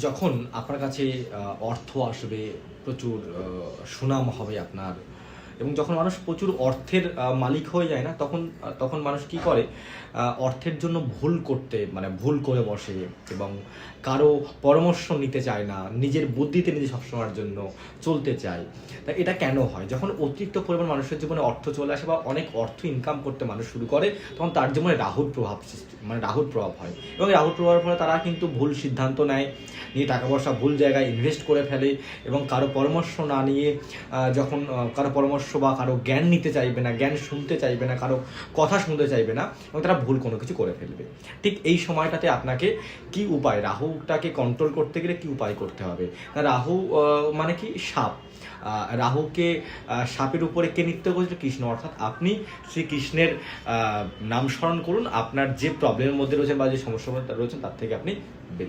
যখন আপনার কাছে অর্থ আসবে প্রচুর সুনাম হবে আপনার এবং যখন মানুষ প্রচুর অর্থের মালিক হয়ে যায় না, তখন তখন মানুষ কি করে? অর্থের জন্য ভুল করতে মানে ভুল করে বসে এবং কারও পরামর্শ নিতে চায় না, নিজের বুদ্ধিতে নিজে সবসময়ের জন্য চলতে চায়। তা এটা কেন হয়? যখন অতিরিক্ত পরিমাণ মানুষের জীবনে অর্থ চলে আসে বা অনেক অর্থ ইনকাম করতে মানুষ শুরু করে, তখন তার জীবনে রাহুর প্রভাব মানে রাহুর প্রভাব হয়। এবং রাহুর প্রভাবের ফলে তারা কিন্তু ভুল সিদ্ধান্ত নেয়, নিয়ে টাকা পয়সা ভুল জায়গায় ইনভেস্ট করে ফেলে এবং কারও পরামর্শ না নিয়ে যখন কারও পরামর্শ বা কারও জ্ঞান নিতে চাইবে না, জ্ঞান শুনতে চাইবে না, কারও কথা শুনতে চাইবে না, এবং তারা ভুল কোনো কিছু করে ফেলবে। ঠিক এই সময়টাতে আপনাকে কি উপায়? রাহুটাকে কন্ট্রোল করতে গেলে কি উপায় করতে হবে? রাহু মানে কি? সাপ। রাহুকে সাপের উপরে কে নৃত্য করেছিল? কৃষ্ণ। অর্থাৎ আপনি শ্রীকৃষ্ণের নাম স্মরণ করুন, আপনার যে প্রবলেমের মধ্যে রয়েছেন বা যে সমস্যার মধ্যে রয়েছেন, তার থেকে আপনি বেরিয়ে